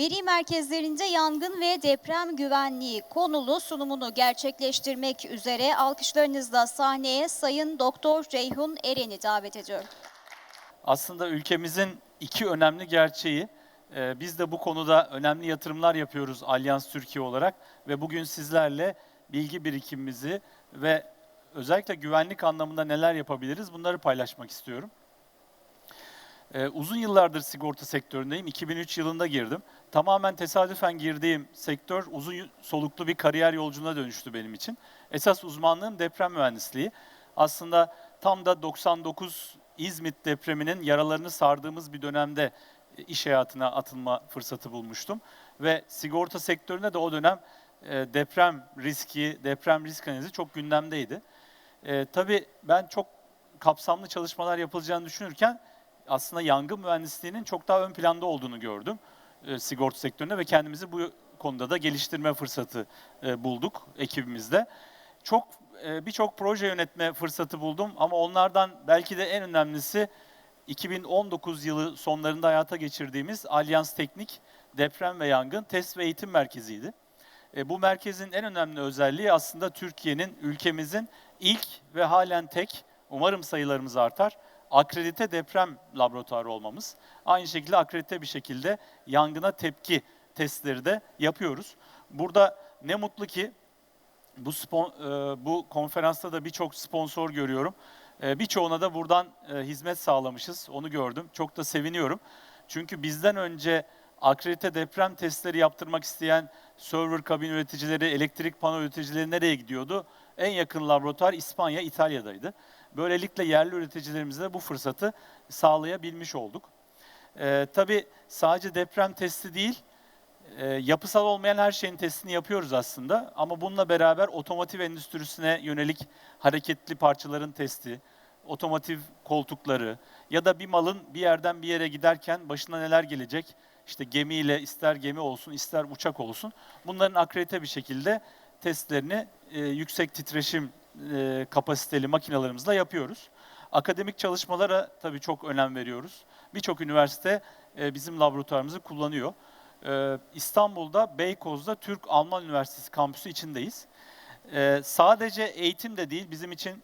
Veri merkezlerinde yangın ve deprem güvenliği konulu sunumunu gerçekleştirmek üzere alkışlarınızla sahneye Sayın Doktor Ceyhun Eren'i davet ediyorum. Aslında ülkemizin iki önemli gerçeği. Ee, Biz de bu konuda önemli yatırımlar yapıyoruz Alyans Türkiye olarak ve bugün sizlerle bilgi birikimimizi ve özellikle güvenlik anlamında neler yapabiliriz bunları paylaşmak istiyorum. Ee, uzun yıllardır sigorta sektöründeyim. 2003 yılında girdim. Tamamen tesadüfen girdiğim sektör uzun soluklu bir kariyer yolculuğuna dönüştü benim için. Esas uzmanlığım deprem mühendisliği. Aslında tam da 99 İzmit depreminin yaralarını sardığımız bir dönemde e, iş hayatına atılma fırsatı bulmuştum. Ve sigorta sektöründe de o dönem e, deprem riski, deprem risk analizi çok gündemdeydi. E, tabii ben çok kapsamlı çalışmalar yapılacağını düşünürken aslında yangın mühendisliğinin çok daha ön planda olduğunu gördüm e, sigorta sektöründe ve kendimizi bu konuda da geliştirme fırsatı e, bulduk ekibimizde. Çok e, birçok proje yönetme fırsatı buldum ama onlardan belki de en önemlisi 2019 yılı sonlarında hayata geçirdiğimiz Alyans Teknik Deprem ve Yangın Test ve Eğitim Merkezi'ydi. E, bu merkezin en önemli özelliği aslında Türkiye'nin, ülkemizin ilk ve halen tek, umarım sayılarımız artar, akredite deprem laboratuvarı olmamız. Aynı şekilde akredite bir şekilde yangına tepki testleri de yapıyoruz. Burada ne mutlu ki bu spon, e, bu konferansta da birçok sponsor görüyorum. E, birçoğuna da buradan e, hizmet sağlamışız. Onu gördüm. Çok da seviniyorum. Çünkü bizden önce akredite deprem testleri yaptırmak isteyen server kabin üreticileri, elektrik pano üreticileri nereye gidiyordu? En yakın laboratuvar İspanya, İtalya'daydı. Böylelikle yerli üreticilerimize bu fırsatı sağlayabilmiş olduk. E, tabii sadece deprem testi değil, e, yapısal olmayan her şeyin testini yapıyoruz aslında. Ama bununla beraber otomotiv endüstrisine yönelik hareketli parçaların testi, otomotiv koltukları ya da bir malın bir yerden bir yere giderken başına neler gelecek? İşte gemiyle ister gemi olsun ister uçak olsun bunların akredite bir şekilde testlerini e, yüksek titreşim e, kapasiteli makinalarımızla yapıyoruz. Akademik çalışmalara tabii çok önem veriyoruz. Birçok üniversite e, bizim laboratuvarımızı kullanıyor. Ee, İstanbul'da, Beykoz'da Türk-Alman Üniversitesi kampüsü içindeyiz. Ee, sadece eğitim de değil, bizim için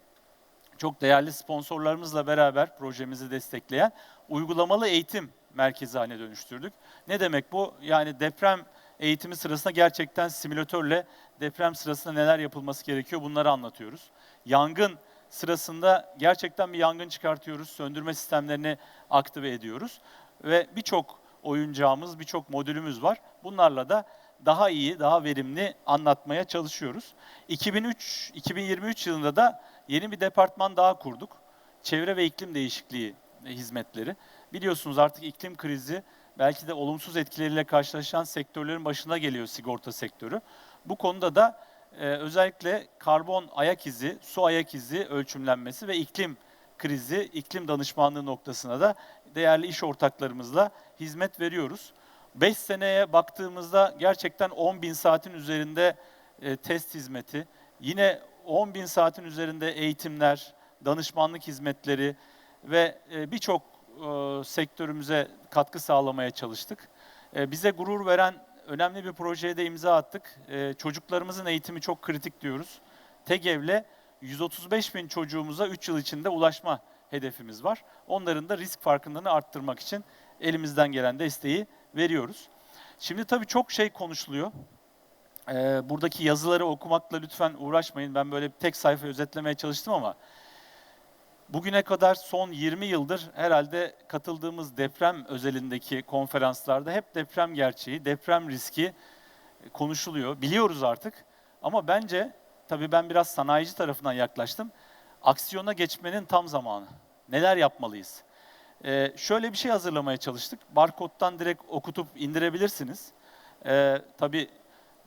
çok değerli sponsorlarımızla beraber projemizi destekleyen uygulamalı eğitim merkezi haline dönüştürdük. Ne demek bu? Yani deprem eğitimi sırasında gerçekten simülatörle deprem sırasında neler yapılması gerekiyor bunları anlatıyoruz. Yangın sırasında gerçekten bir yangın çıkartıyoruz, söndürme sistemlerini aktive ediyoruz ve birçok oyuncağımız, birçok modülümüz var. Bunlarla da daha iyi, daha verimli anlatmaya çalışıyoruz. 2003-2023 yılında da yeni bir departman daha kurduk. Çevre ve iklim değişikliği hizmetleri. Biliyorsunuz artık iklim krizi belki de olumsuz etkileriyle karşılaşan sektörlerin başına geliyor sigorta sektörü. Bu konuda da e, özellikle karbon ayak izi, su ayak izi ölçümlenmesi ve iklim krizi, iklim danışmanlığı noktasına da değerli iş ortaklarımızla hizmet veriyoruz. 5 seneye baktığımızda gerçekten 10 bin saatin üzerinde e, test hizmeti, yine 10 bin saatin üzerinde eğitimler, danışmanlık hizmetleri ve e, birçok e, sektörümüze katkı sağlamaya çalıştık. E, bize gurur veren önemli bir projeye de imza attık. E, çocuklarımızın eğitimi çok kritik diyoruz. TEGEV'le 135 bin çocuğumuza 3 yıl içinde ulaşma hedefimiz var. Onların da risk farkındalığını arttırmak için elimizden gelen desteği veriyoruz. Şimdi tabii çok şey konuşuluyor. Ee, buradaki yazıları okumakla lütfen uğraşmayın. Ben böyle tek sayfa özetlemeye çalıştım ama bugüne kadar son 20 yıldır herhalde katıldığımız deprem özelindeki konferanslarda hep deprem gerçeği, deprem riski konuşuluyor. Biliyoruz artık. Ama bence tabii ben biraz sanayici tarafından yaklaştım. Aksiyona geçmenin tam zamanı. Neler yapmalıyız? Ee, şöyle bir şey hazırlamaya çalıştık. Barkod'dan direkt okutup indirebilirsiniz. Ee, tabii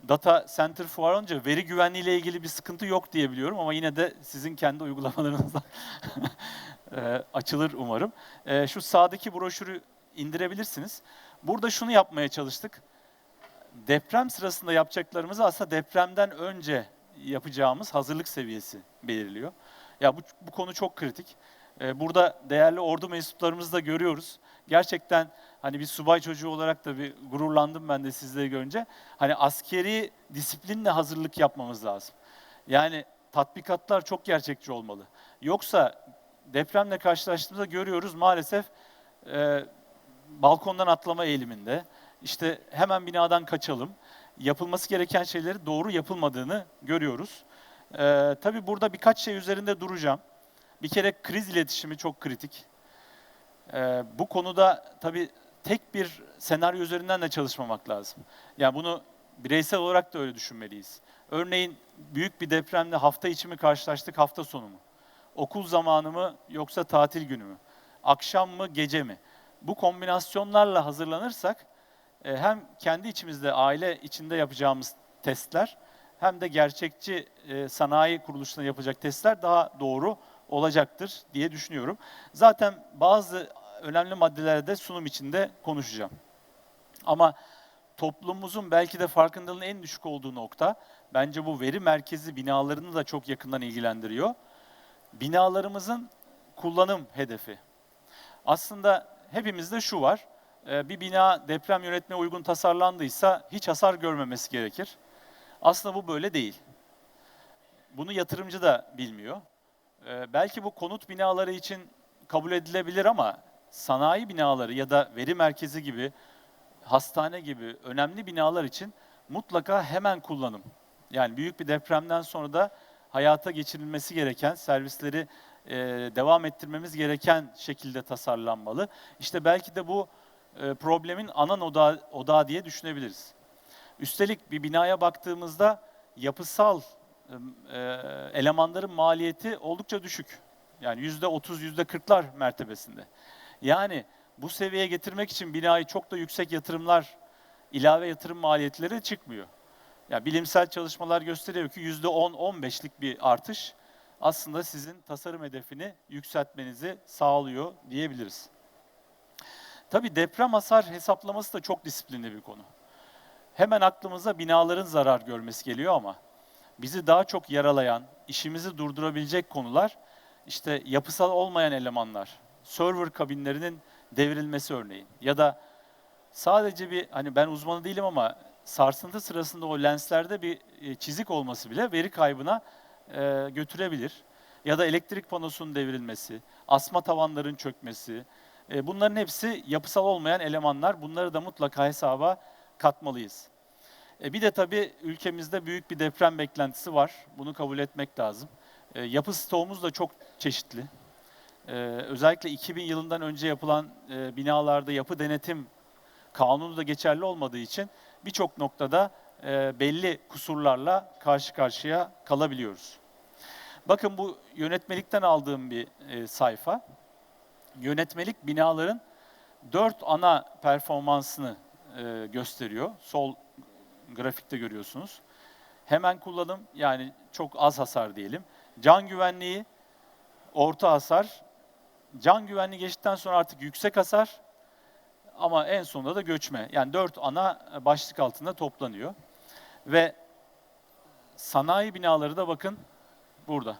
data center fuar olunca veri güvenliği ile ilgili bir sıkıntı yok diye biliyorum ama yine de sizin kendi uygulamalarınızdan e, açılır umarım. Ee, şu sağdaki broşürü indirebilirsiniz. Burada şunu yapmaya çalıştık. Deprem sırasında yapacaklarımızı aslında depremden önce yapacağımız hazırlık seviyesi belirliyor. Ya bu, bu konu çok kritik. Ee, Burada değerli ordu mensuplarımızı da görüyoruz. Gerçekten Hani bir subay çocuğu olarak da bir gururlandım ben de sizleri görünce. Hani askeri disiplinle hazırlık yapmamız lazım. Yani tatbikatlar çok gerçekçi olmalı. Yoksa depremle karşılaştığımızda görüyoruz maalesef e, balkondan atlama eğiliminde. İşte hemen binadan kaçalım. Yapılması gereken şeyleri doğru yapılmadığını görüyoruz. E, tabii burada birkaç şey üzerinde duracağım. Bir kere kriz iletişimi çok kritik. E, bu konuda tabii tek bir senaryo üzerinden de çalışmamak lazım. Yani bunu bireysel olarak da öyle düşünmeliyiz. Örneğin büyük bir depremle hafta içi mi karşılaştık, hafta sonu mu? Okul zamanı mı yoksa tatil günü mü? Akşam mı, gece mi? Bu kombinasyonlarla hazırlanırsak e, hem kendi içimizde, aile içinde yapacağımız testler hem de gerçekçi e, sanayi kuruluşlarında yapacak testler daha doğru olacaktır diye düşünüyorum. Zaten bazı önemli maddelerde sunum içinde konuşacağım. Ama toplumumuzun belki de farkındalığının en düşük olduğu nokta bence bu veri merkezi binalarını da çok yakından ilgilendiriyor. Binalarımızın kullanım hedefi. Aslında hepimizde şu var. e, Bir bina deprem yönetmeye uygun tasarlandıysa hiç hasar görmemesi gerekir. Aslında bu böyle değil. Bunu yatırımcı da bilmiyor. E, Belki bu konut binaları için kabul edilebilir ama sanayi binaları ya da veri merkezi gibi, hastane gibi önemli binalar için mutlaka hemen kullanım. Yani büyük bir depremden sonra da hayata geçirilmesi gereken, servisleri e, devam ettirmemiz gereken şekilde tasarlanmalı. İşte belki de bu e, problemin ana odağı, odağı diye düşünebiliriz. Üstelik bir binaya baktığımızda yapısal e, elemanların maliyeti oldukça düşük. Yani yüzde otuz, yüzde kırklar mertebesinde. Yani bu seviyeye getirmek için binayı çok da yüksek yatırımlar, ilave yatırım maliyetleri çıkmıyor. Ya bilimsel çalışmalar gösteriyor ki yüzde on, on beşlik bir artış aslında sizin tasarım hedefini yükseltmenizi sağlıyor diyebiliriz. Tabii deprem hasar hesaplaması da çok disiplinli bir konu. Hemen aklımıza binaların zarar görmesi geliyor ama bizi daha çok yaralayan, işimizi durdurabilecek konular işte yapısal olmayan elemanlar, server kabinlerinin devrilmesi örneğin ya da sadece bir hani ben uzmanı değilim ama sarsıntı sırasında o lenslerde bir e, çizik olması bile veri kaybına e, götürebilir. Ya da elektrik panosunun devrilmesi, asma tavanların çökmesi. e, bunların hepsi yapısal olmayan elemanlar. Bunları da mutlaka hesaba katmalıyız. E, bir de tabii ülkemizde büyük bir deprem beklentisi var. Bunu kabul etmek lazım. E, yapı stoğumuz da çok çeşitli. E, özellikle 2000 yılından önce yapılan e, binalarda yapı denetim kanunu da geçerli olmadığı için birçok noktada e, belli kusurlarla karşı karşıya kalabiliyoruz. Bakın bu yönetmelikten aldığım bir e, sayfa. Yönetmelik binaların dört ana performansını e, gösteriyor. Sol grafikte görüyorsunuz. Hemen kullanım yani çok az hasar diyelim. Can güvenliği, orta hasar. Can güvenliği geçtikten sonra artık yüksek hasar ama en sonunda da göçme. Yani dört ana başlık altında toplanıyor. Ve sanayi binaları da bakın burada.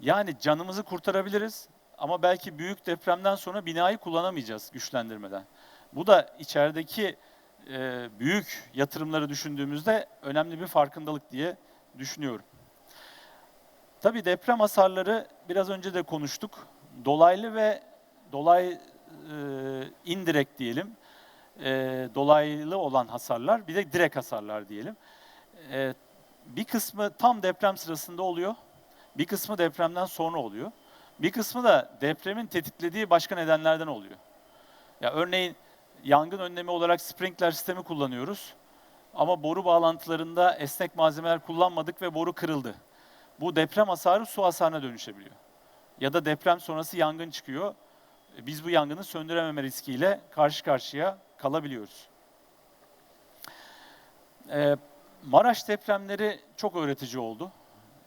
Yani canımızı kurtarabiliriz ama belki büyük depremden sonra binayı kullanamayacağız güçlendirmeden. Bu da içerideki e, büyük yatırımları düşündüğümüzde önemli bir farkındalık diye düşünüyorum. Tabii deprem hasarları biraz önce de konuştuk. Dolaylı ve dolay e, indirekt diyelim. E, dolaylı olan hasarlar bir de direkt hasarlar diyelim. E, bir kısmı tam deprem sırasında oluyor. Bir kısmı depremden sonra oluyor. Bir kısmı da depremin tetiklediği başka nedenlerden oluyor. Ya örneğin yangın önlemi olarak sprinkler sistemi kullanıyoruz. Ama boru bağlantılarında esnek malzemeler kullanmadık ve boru kırıldı. Bu deprem hasarı su hasarına dönüşebiliyor. Ya da deprem sonrası yangın çıkıyor. E, Biz bu yangını söndürememe riskiyle karşı karşıya kalabiliyoruz. Ee, Maraş depremleri çok öğretici oldu.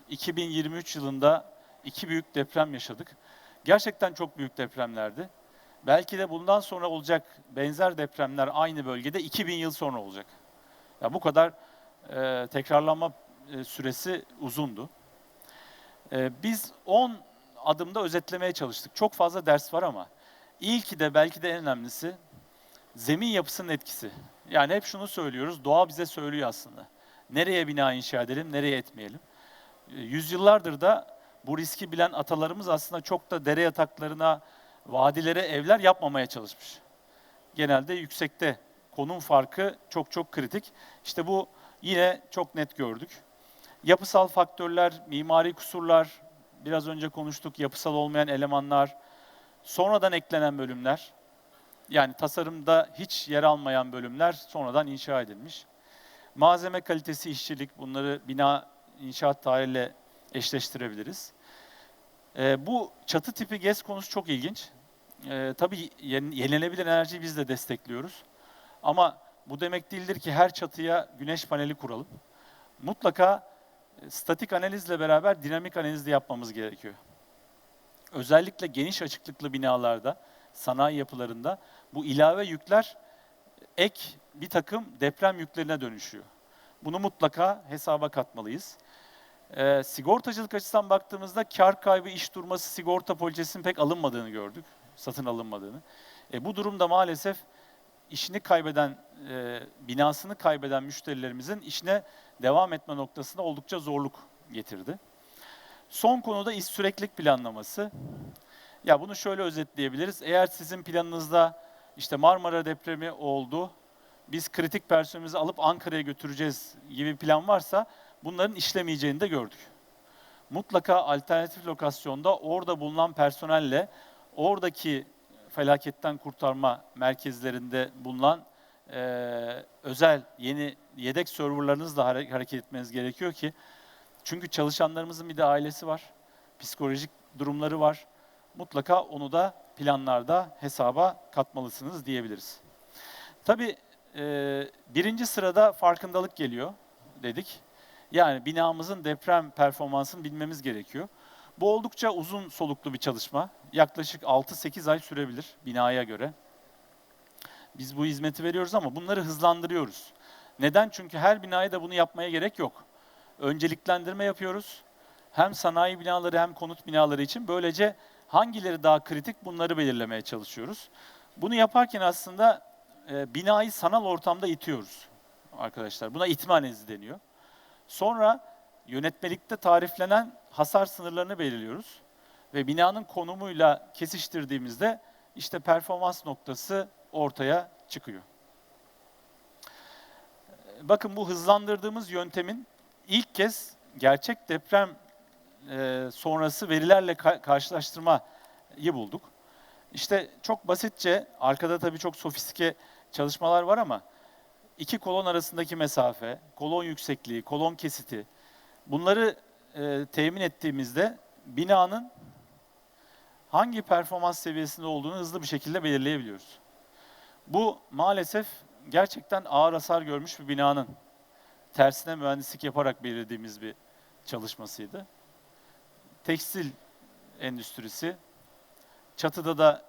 2023 yılında iki büyük deprem yaşadık. Gerçekten çok büyük depremlerdi. Belki de bundan sonra olacak benzer depremler aynı bölgede 2000 yıl sonra olacak. Ya bu kadar e, tekrarlanma e, süresi uzundu. E, biz 10 adımda özetlemeye çalıştık. Çok fazla ders var ama İlki de belki de en önemlisi zemin yapısının etkisi. Yani hep şunu söylüyoruz, doğa bize söylüyor aslında. Nereye bina inşa edelim, nereye etmeyelim. E, Yüzyıllardır da bu riski bilen atalarımız aslında çok da dere yataklarına, vadilere evler yapmamaya çalışmış. Genelde yüksekte konum farkı çok çok kritik. İşte bu yine çok net gördük. Yapısal faktörler, mimari kusurlar, biraz önce konuştuk yapısal olmayan elemanlar, sonradan eklenen bölümler, yani tasarımda hiç yer almayan bölümler sonradan inşa edilmiş. Malzeme kalitesi, işçilik bunları bina inşaat tarihiyle eşleştirebiliriz. Ee, bu çatı tipi GES konusu çok ilginç. Ee, tabii yen- yenilenebilir enerjiyi biz de destekliyoruz. Ama bu demek değildir ki her çatıya güneş paneli kuralım. Mutlaka e, statik analizle beraber dinamik analiz de yapmamız gerekiyor. Özellikle geniş açıklıklı binalarda, sanayi yapılarında bu ilave yükler ek bir takım deprem yüklerine dönüşüyor. Bunu mutlaka hesaba katmalıyız. Ee, sigortacılık açısından baktığımızda kar kaybı, iş durması sigorta poliçesinin pek alınmadığını gördük, satın alınmadığını. E, bu durumda maalesef işini kaybeden, e, binasını kaybeden müşterilerimizin işine devam etme noktasında oldukça zorluk getirdi. Son konuda iş süreklilik planlaması. Ya bunu şöyle özetleyebiliriz. Eğer sizin planınızda işte Marmara depremi oldu, biz kritik personelimizi alıp Ankara'ya götüreceğiz gibi bir plan varsa bunların işlemeyeceğini de gördük. Mutlaka alternatif lokasyonda orada bulunan personelle oradaki felaketten kurtarma merkezlerinde bulunan eee, özel yeni yedek serverlarınızla hare- hareket etmeniz gerekiyor ki çünkü çalışanlarımızın bir de ailesi var, psikolojik durumları var. Mutlaka onu da planlarda hesaba katmalısınız diyebiliriz. Tabii e, birinci sırada farkındalık geliyor dedik. Yani binamızın deprem performansını bilmemiz gerekiyor. Bu oldukça uzun soluklu bir çalışma. Yaklaşık 6-8 ay sürebilir binaya göre. Biz bu hizmeti veriyoruz ama bunları hızlandırıyoruz. Neden? Çünkü her binaya da bunu yapmaya gerek yok. Önceliklendirme yapıyoruz. Hem sanayi binaları hem konut binaları için böylece hangileri daha kritik bunları belirlemeye çalışıyoruz. Bunu yaparken aslında e, binayı sanal ortamda itiyoruz arkadaşlar. Buna itme analizi deniyor. Sonra yönetmelikte tariflenen hasar sınırlarını belirliyoruz. Ve binanın konumuyla kesiştirdiğimizde işte performans noktası ortaya çıkıyor. Bakın bu hızlandırdığımız yöntemin ilk kez gerçek deprem e, sonrası verilerle ka- karşılaştırmayı bulduk. İşte çok basitçe, arkada tabii çok sofistike çalışmalar var ama iki kolon arasındaki mesafe, kolon yüksekliği, kolon kesiti bunları e, temin ettiğimizde binanın hangi performans seviyesinde olduğunu hızlı bir şekilde belirleyebiliyoruz. Bu maalesef gerçekten ağır hasar görmüş bir binanın tersine mühendislik yaparak belirlediğimiz bir çalışmasıydı. Tekstil endüstrisi, çatıda da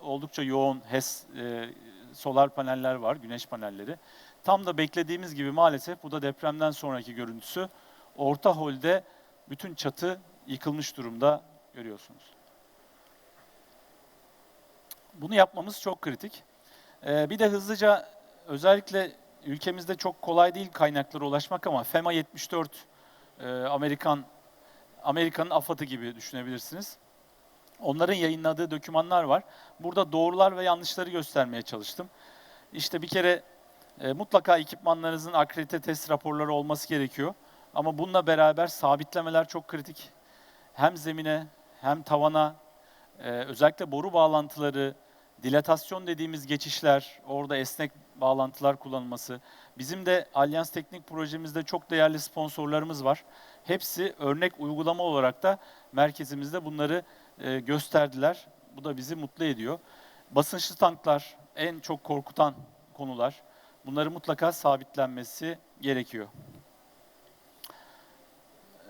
oldukça yoğun HES, e, solar paneller var, güneş panelleri. Tam da beklediğimiz gibi maalesef bu da depremden sonraki görüntüsü. Orta holde bütün çatı yıkılmış durumda görüyorsunuz. Bunu yapmamız çok kritik. Ee, bir de hızlıca özellikle ülkemizde çok kolay değil kaynaklara ulaşmak ama FEMA 74 e, Amerikan Amerika'nın AFAD'ı gibi düşünebilirsiniz. Onların yayınladığı dokümanlar var. Burada doğrular ve yanlışları göstermeye çalıştım. İşte bir kere e, mutlaka ekipmanlarınızın akredite test raporları olması gerekiyor. Ama bununla beraber sabitlemeler çok kritik. Hem zemine hem tavana e, özellikle boru bağlantıları, dilatasyon dediğimiz geçişler, orada esnek bağlantılar kullanılması. Bizim de Alyans Teknik projemizde çok değerli sponsorlarımız var. Hepsi örnek uygulama olarak da merkezimizde bunları e, gösterdiler. Bu da bizi mutlu ediyor. Basınçlı tanklar en çok korkutan konular. Bunları mutlaka sabitlenmesi gerekiyor.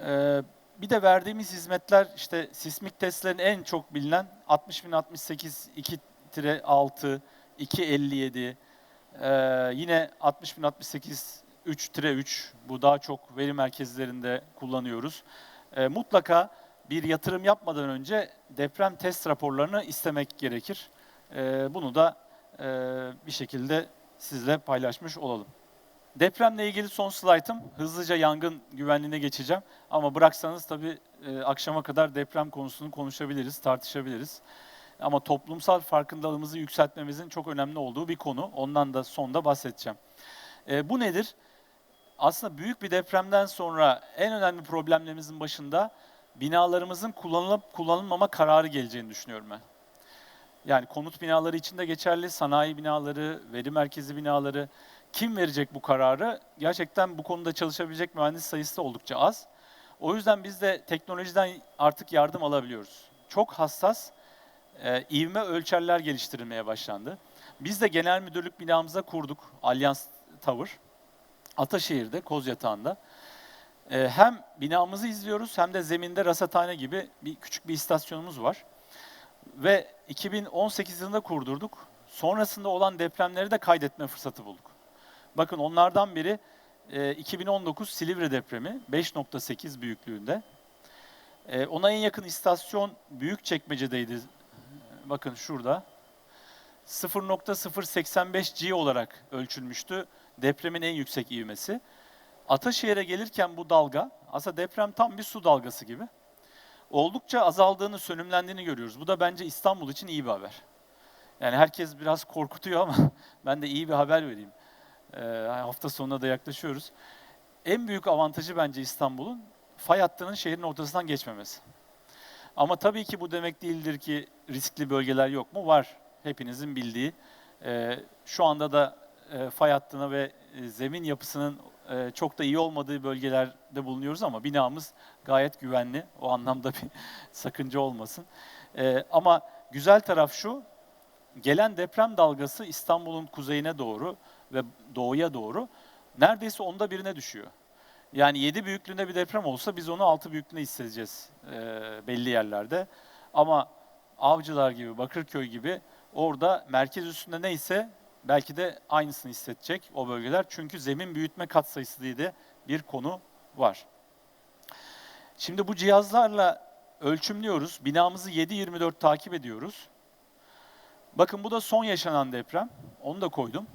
Ee, bir de verdiğimiz hizmetler işte sismik testlerin en çok bilinen 60068 2-6 257 ee, yine 60068 3-3 bu daha çok veri merkezlerinde kullanıyoruz. Ee, mutlaka bir yatırım yapmadan önce deprem test raporlarını istemek gerekir. E, bunu da e, bir şekilde sizle paylaşmış olalım. Depremle ilgili son slaytım. Hızlıca yangın güvenliğine geçeceğim. Ama bıraksanız tabii e, akşama kadar deprem konusunu konuşabiliriz, tartışabiliriz. Ama toplumsal farkındalığımızı yükseltmemizin çok önemli olduğu bir konu. Ondan da sonda bahsedeceğim. E, bu nedir? Aslında büyük bir depremden sonra en önemli problemlerimizin başında binalarımızın kullanılıp kullanılmama kararı geleceğini düşünüyorum ben. Yani konut binaları için de geçerli, sanayi binaları, veri merkezi binaları. Kim verecek bu kararı? Gerçekten bu konuda çalışabilecek mühendis sayısı da oldukça az. O yüzden biz de teknolojiden artık yardım alabiliyoruz. Çok hassas e, ivme ölçerler geliştirilmeye başlandı. Biz de genel müdürlük binamıza kurduk, Alyans Tower. Ataşehir'de, Kozyatağı'nda. E, hem binamızı izliyoruz hem de zeminde rasathane gibi bir küçük bir istasyonumuz var. Ve 2018 yılında kurdurduk. Sonrasında olan depremleri de kaydetme fırsatı bulduk. Bakın onlardan biri e, 2019 Silivri depremi 5.8 büyüklüğünde. E, ona en yakın istasyon Büyükçekmece'deydi. Bakın şurada. 0.085 G olarak ölçülmüştü depremin en yüksek ivmesi. Ataşehir'e gelirken bu dalga, aslında deprem tam bir su dalgası gibi. Oldukça azaldığını, sönümlendiğini görüyoruz. Bu da bence İstanbul için iyi bir haber. Yani herkes biraz korkutuyor ama ben de iyi bir haber vereyim. Ee, hafta sonuna da yaklaşıyoruz. En büyük avantajı bence İstanbul'un fay hattının şehrin ortasından geçmemesi. Ama tabii ki bu demek değildir ki riskli bölgeler yok mu? Var. Hepinizin bildiği. Ee, şu anda da e, fay hattına ve e, zemin yapısının e, çok da iyi olmadığı bölgelerde bulunuyoruz ama binamız gayet güvenli. O anlamda bir sakınca olmasın. E, ama güzel taraf şu, gelen deprem dalgası İstanbul'un kuzeyine doğru ve doğuya doğru neredeyse onda birine düşüyor. Yani 7 büyüklüğünde bir deprem olsa biz onu 6 büyüklüğünde hissedeceğiz e, belli yerlerde. Ama Avcılar gibi, Bakırköy gibi orada merkez üstünde neyse belki de aynısını hissedecek o bölgeler. Çünkü zemin büyütme katsayısı diye de bir konu var. Şimdi bu cihazlarla ölçümlüyoruz. Binamızı 7-24 takip ediyoruz. Bakın bu da son yaşanan deprem. Onu da koydum.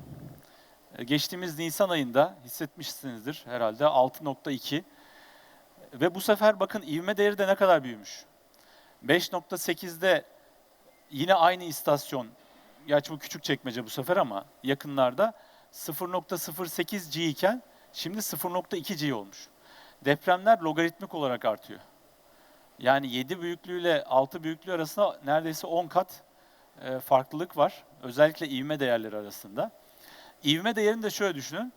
Ee, Geçtiğimiz Nisan ayında hissetmişsinizdir herhalde 6.2. Ve bu sefer bakın ivme değeri de ne kadar büyümüş. 5.8'de yine aynı istasyon gerçi bu küçük çekmece bu sefer ama yakınlarda 0.08 G iken şimdi 0.2 G olmuş. Depremler logaritmik olarak artıyor. Yani 7 büyüklüğüyle 6 büyüklüğü arasında neredeyse 10 kat e, farklılık var. Özellikle ivme değerleri arasında. İvme değerini de şöyle düşünün.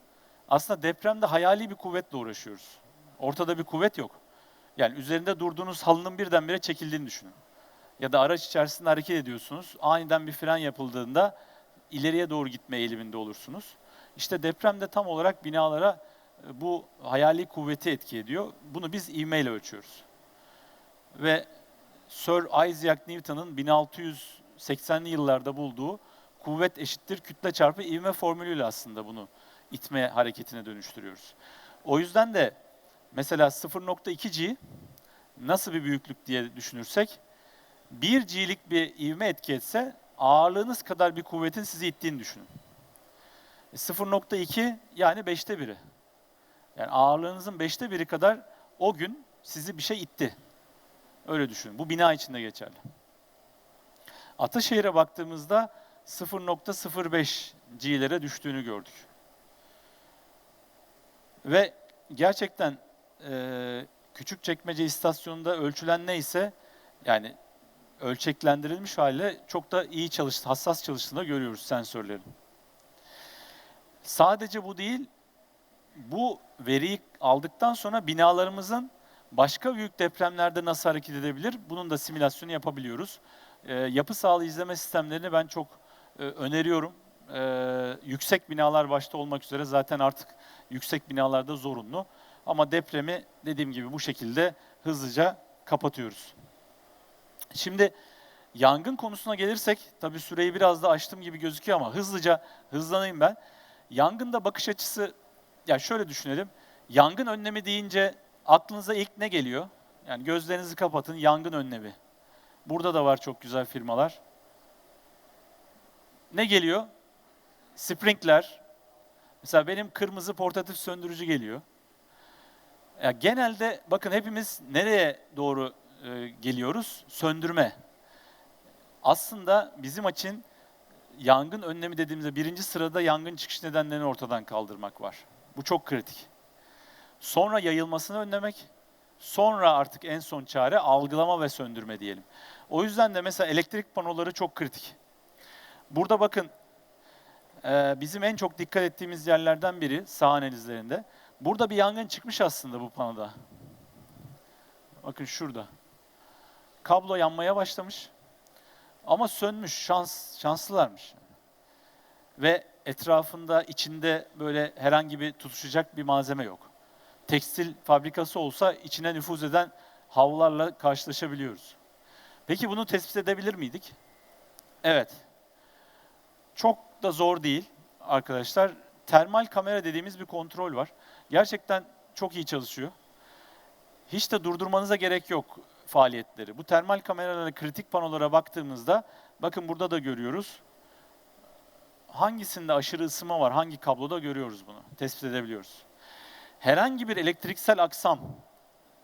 Aslında depremde hayali bir kuvvetle uğraşıyoruz. Ortada bir kuvvet yok. Yani üzerinde durduğunuz halının birdenbire çekildiğini düşünün ya da araç içerisinde hareket ediyorsunuz. Aniden bir fren yapıldığında ileriye doğru gitme eğiliminde olursunuz. İşte deprem de tam olarak binalara e, bu hayali kuvveti etki ediyor. Bunu biz ivmeyle ölçüyoruz. Ve Sir Isaac Newton'ın 1680'li yıllarda bulduğu kuvvet eşittir kütle çarpı ivme formülüyle aslında bunu itme hareketine dönüştürüyoruz. O yüzden de mesela 0.2 G nasıl bir büyüklük diye düşünürsek 1 G'lik bir ivme etki etse ağırlığınız kadar bir kuvvetin sizi ittiğini düşünün. 0.2 yani 5'te biri. Yani ağırlığınızın 5'te biri kadar o gün sizi bir şey itti. Öyle düşünün. Bu bina içinde geçerli. Ataşehir'e baktığımızda 0.05 G'lere düştüğünü gördük. Ve gerçekten e, Küçükçekmece istasyonunda ölçülen neyse yani ölçeklendirilmiş haliyle çok da iyi çalıştı, hassas çalıştığını görüyoruz sensörlerin. Sadece bu değil, bu veriyi aldıktan sonra binalarımızın başka büyük depremlerde nasıl hareket edebilir? Bunun da simülasyonu yapabiliyoruz. Ee, yapı sağlığı izleme sistemlerini ben çok e, öneriyorum. Ee, yüksek binalar başta olmak üzere zaten artık yüksek binalarda zorunlu. Ama depremi dediğim gibi bu şekilde hızlıca kapatıyoruz. Şimdi yangın konusuna gelirsek, tabii süreyi biraz da açtım gibi gözüküyor ama hızlıca hızlanayım ben. Yangında bakış açısı, ya şöyle düşünelim. Yangın önlemi deyince aklınıza ilk ne geliyor? Yani gözlerinizi kapatın, yangın önlemi. Burada da var çok güzel firmalar. Ne geliyor? Sprinkler. Mesela benim kırmızı portatif söndürücü geliyor. Ya genelde bakın hepimiz nereye doğru e, geliyoruz? Söndürme. Aslında bizim için yangın önlemi dediğimizde birinci sırada yangın çıkış nedenlerini ortadan kaldırmak var. Bu çok kritik. Sonra yayılmasını önlemek, sonra artık en son çare algılama ve söndürme diyelim. O yüzden de mesela elektrik panoları çok kritik. Burada bakın e, bizim en çok dikkat ettiğimiz yerlerden biri sağ analizlerinde. Burada bir yangın çıkmış aslında bu panoda. Bakın şurada. Kablo yanmaya başlamış. Ama sönmüş, şans şanslılarmış. Ve etrafında, içinde böyle herhangi bir tutuşacak bir malzeme yok. Tekstil fabrikası olsa içine nüfuz eden havlarla karşılaşabiliyoruz. Peki bunu tespit edebilir miydik? Evet. Çok da zor değil arkadaşlar. Termal kamera dediğimiz bir kontrol var. Gerçekten çok iyi çalışıyor. Hiç de durdurmanıza gerek yok faaliyetleri. Bu termal kameralara, kritik panolara baktığımızda, bakın burada da görüyoruz. Hangisinde aşırı ısınma var, hangi kabloda görüyoruz bunu, tespit edebiliyoruz. Herhangi bir elektriksel aksam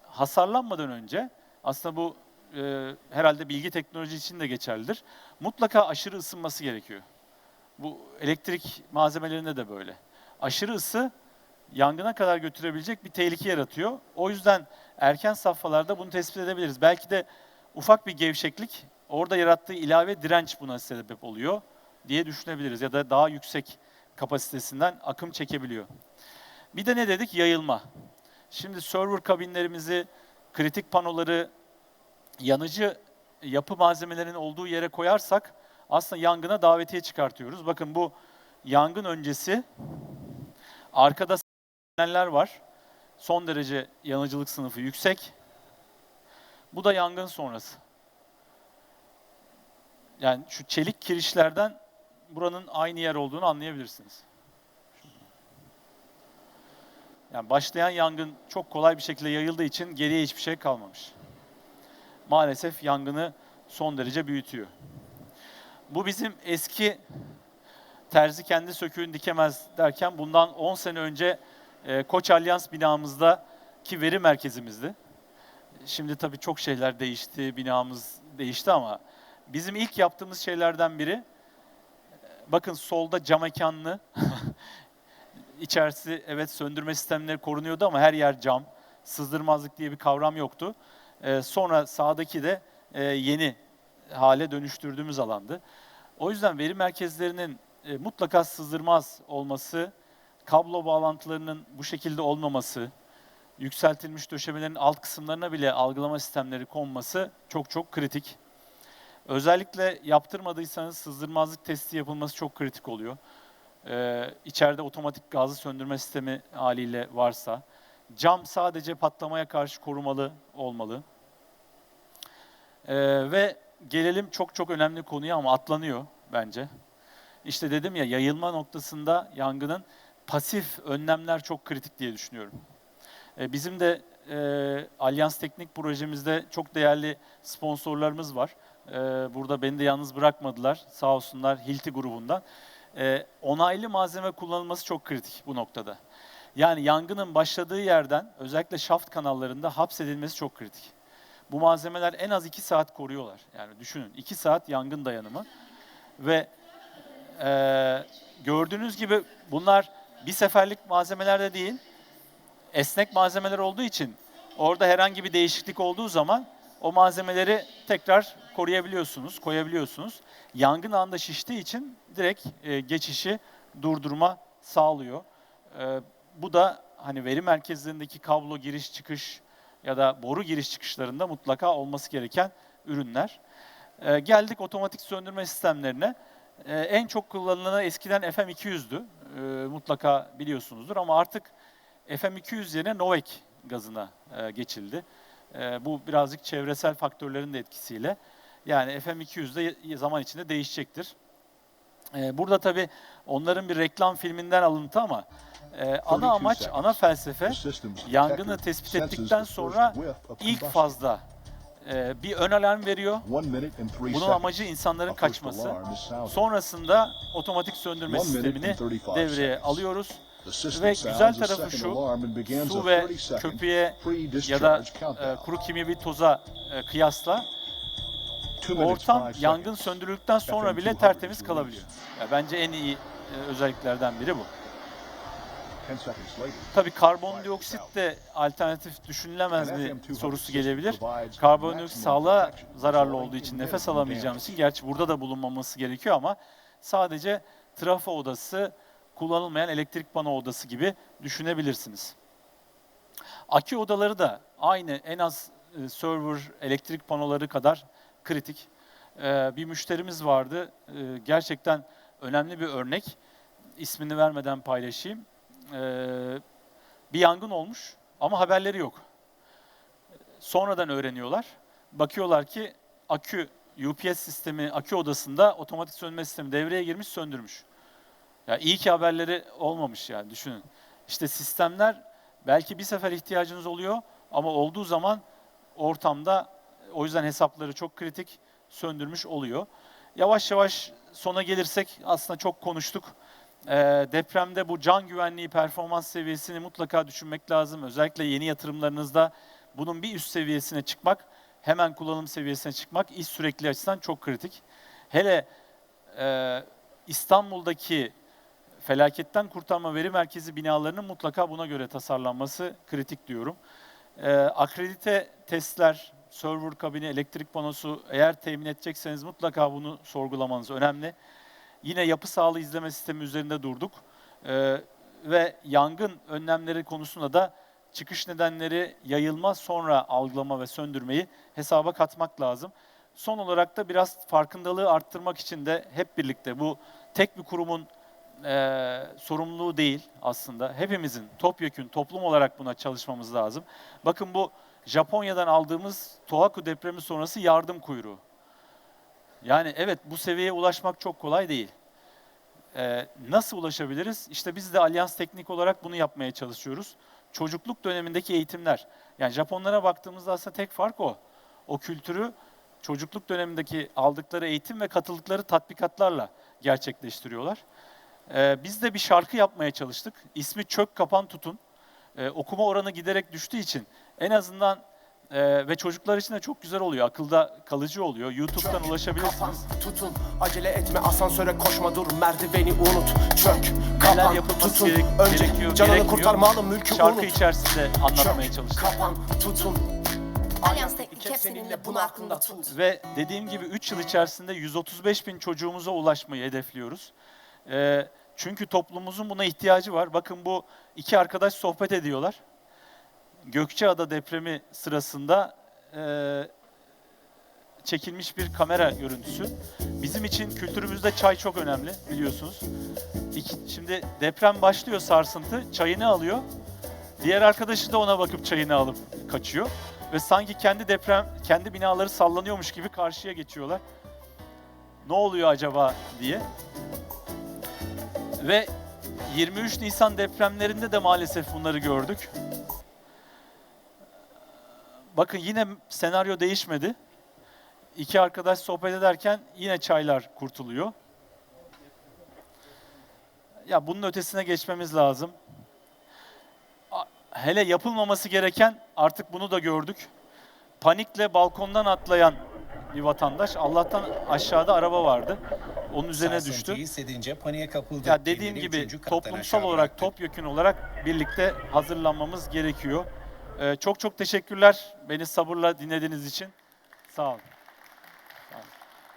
hasarlanmadan önce, aslında bu e, herhalde bilgi teknoloji için de geçerlidir, mutlaka aşırı ısınması gerekiyor. Bu elektrik malzemelerinde de böyle. Aşırı ısı yangına kadar götürebilecek bir tehlike yaratıyor. O yüzden erken safhalarda bunu tespit edebiliriz. Belki de ufak bir gevşeklik orada yarattığı ilave direnç buna sebep oluyor diye düşünebiliriz. Ya da daha yüksek kapasitesinden akım çekebiliyor. Bir de ne dedik? Yayılma. Şimdi server kabinlerimizi, kritik panoları, yanıcı yapı malzemelerinin olduğu yere koyarsak aslında yangına davetiye çıkartıyoruz. Bakın bu yangın öncesi arkada neler var? Son derece yanıcılık sınıfı yüksek. Bu da yangın sonrası. Yani şu çelik kirişlerden buranın aynı yer olduğunu anlayabilirsiniz. Yani başlayan yangın çok kolay bir şekilde yayıldığı için geriye hiçbir şey kalmamış. Maalesef yangını son derece büyütüyor. Bu bizim eski terzi kendi söküğünü dikemez derken bundan 10 sene önce e, Koç Alyans binamızdaki veri merkezimizdi. Şimdi tabii çok şeyler değişti, binamız değişti ama bizim ilk yaptığımız şeylerden biri, e, bakın solda cam mekanlı, içerisi evet söndürme sistemleri korunuyordu ama her yer cam, sızdırmazlık diye bir kavram yoktu. E, sonra sağdaki de e, yeni hale dönüştürdüğümüz alandı. O yüzden veri merkezlerinin e, mutlaka sızdırmaz olması, kablo bağlantılarının bu şekilde olmaması, yükseltilmiş döşemelerin alt kısımlarına bile algılama sistemleri konması çok çok kritik. Özellikle yaptırmadıysanız sızdırmazlık testi yapılması çok kritik oluyor. Ee, içeride otomatik gazı söndürme sistemi haliyle varsa. Cam sadece patlamaya karşı korumalı olmalı. Ee, ve gelelim çok çok önemli konuya ama atlanıyor bence. İşte dedim ya yayılma noktasında yangının pasif önlemler çok kritik diye düşünüyorum. E, Bizim de e, Alyans Teknik projemizde çok değerli sponsorlarımız var. E, burada beni de yalnız bırakmadılar. Sağ olsunlar Hilti grubundan. E, onaylı malzeme kullanılması çok kritik bu noktada. Yani yangının başladığı yerden özellikle şaft kanallarında hapsedilmesi çok kritik. Bu malzemeler en az 2 saat koruyorlar. Yani düşünün 2 saat yangın dayanımı ve e, gördüğünüz gibi bunlar bir seferlik malzemeler de değil, esnek malzemeler olduğu için orada herhangi bir değişiklik olduğu zaman o malzemeleri tekrar koruyabiliyorsunuz, koyabiliyorsunuz. Yangın anında şiştiği için direkt e, geçişi durdurma sağlıyor. E, bu da hani veri merkezlerindeki kablo giriş çıkış ya da boru giriş çıkışlarında mutlaka olması gereken ürünler. E, geldik otomatik söndürme sistemlerine. Ee, en çok kullanılanı eskiden FM200'dü. Ee, mutlaka biliyorsunuzdur ama artık FM200 yerine Novek gazına e, geçildi. Ee, bu birazcık çevresel faktörlerin de etkisiyle. Yani FM200 de zaman içinde değişecektir. Ee, burada tabii onların bir reklam filminden alıntı ama e, ana amaç, ana felsefe yangını tespit ettikten sonra ilk fazla e, bir ön alarm veriyor. Bunun amacı insanların kaçması. Sonrasında otomatik söndürme sistemini and 35 devreye alıyoruz. Ve güzel tarafı şu, su ve 30 second köpüğe ya da e, kuru kimyevi toza e, kıyasla ortam yangın söndürüldükten sonra bile 200 tertemiz kalabiliyor. Ya bence en iyi e, özelliklerden biri bu. 10 seconds later. Tabii karbondioksit de alternatif düşünülemez FM200 sorusu gelebilir. Karbondioksit sağlığa zararlı olduğu için in nefes alamayacağımız için gerçi burada da bulunmaması gerekiyor ama sadece trafo odası, kullanılmayan elektrik pano odası gibi düşünebilirsiniz. Akü odaları da aynı en az e, server elektrik panoları kadar kritik. E, bir müşterimiz vardı. E, gerçekten önemli bir örnek. İsmini vermeden paylaşayım. E, bir yangın olmuş ama haberleri yok. Sonradan öğreniyorlar. Bakıyorlar ki akü UPS sistemi akü odasında otomatik sönme sistemi devreye girmiş söndürmüş. Ya iyi ki haberleri olmamış yani düşünün. İşte sistemler belki bir sefer ihtiyacınız oluyor ama olduğu zaman ortamda o yüzden hesapları çok kritik söndürmüş oluyor. Yavaş yavaş sona gelirsek aslında çok konuştuk. Ee, depremde bu can güvenliği performans seviyesini mutlaka düşünmek lazım. Özellikle yeni yatırımlarınızda bunun bir üst seviyesine çıkmak, hemen kullanım seviyesine çıkmak iş sürekli açısından çok kritik. Hele e, İstanbul'daki felaketten kurtarma veri merkezi binalarının mutlaka buna göre tasarlanması kritik diyorum. Ee, akredite testler, server kabini, elektrik panosu eğer temin edecekseniz mutlaka bunu sorgulamanız önemli. Yine yapı sağlığı izleme sistemi üzerinde durduk. Ee, ve yangın önlemleri konusunda da çıkış nedenleri yayılma sonra algılama ve söndürmeyi hesaba katmak lazım. Son olarak da biraz farkındalığı arttırmak için de hep birlikte bu tek bir kurumun eee, sorumluluğu değil aslında. Hepimizin topyekün toplum olarak buna çalışmamız lazım. Bakın bu Japonya'dan aldığımız Tohoku depremi sonrası yardım kuyruğu. Yani evet bu seviyeye ulaşmak çok kolay değil. Eee, nasıl ulaşabiliriz? İşte biz de Alyans Teknik olarak bunu yapmaya çalışıyoruz. Çocukluk dönemindeki eğitimler. Yani Japonlara baktığımızda aslında tek fark o. O kültürü çocukluk dönemindeki aldıkları eğitim ve katıldıkları tatbikatlarla gerçekleştiriyorlar. Ee, biz de bir şarkı yapmaya çalıştık. İsmi Çök Kapan Tutun. Ee, okuma oranı giderek düştüğü için en azından e, ve çocuklar için de çok güzel oluyor. Akılda kalıcı oluyor. YouTube'dan Kapan, ulaşabilirsiniz. tutun, acele etme asansöre koşma dur merdiveni unut çök Neler kapan yapılması tutun gerek- önce gerekiyor, canını gerekmiyor. kurtar malın mülkü Şarkı unut içerisinde anlatmaya çök çalıştık. kapan tutun Alyans Teknik hep seninle bunu aklında tut Ve dediğim gibi 3 yıl içerisinde 135 bin çocuğumuza ulaşmayı hedefliyoruz. Ee, çünkü toplumumuzun buna ihtiyacı var. Bakın bu iki arkadaş sohbet ediyorlar. Gökçeada depremi sırasında e, çekilmiş bir kamera görüntüsü. Bizim için kültürümüzde çay çok önemli biliyorsunuz. İki- şimdi deprem başlıyor sarsıntı, çayını alıyor. Diğer arkadaşı da ona bakıp çayını alıp kaçıyor ve sanki kendi deprem kendi binaları sallanıyormuş gibi karşıya geçiyorlar. Ne oluyor acaba diye. Ve 23 Nisan depremlerinde de maalesef bunları gördük. Bakın yine senaryo değişmedi. İki arkadaş sohbet ederken yine çaylar kurtuluyor. Ya bunun ötesine geçmemiz lazım. Hele yapılmaması gereken artık bunu da gördük. Panikle balkondan atlayan bir vatandaş. Allah'tan aşağıda araba vardı. Onun üzerine düştü. Hissedince paniğe kapıldı. Ya dediğim gibi toplumsal olarak, topyekün olarak birlikte hazırlanmamız gerekiyor. Ee, çok çok teşekkürler beni sabırla dinlediğiniz için. Sağ olun. Sağ olun.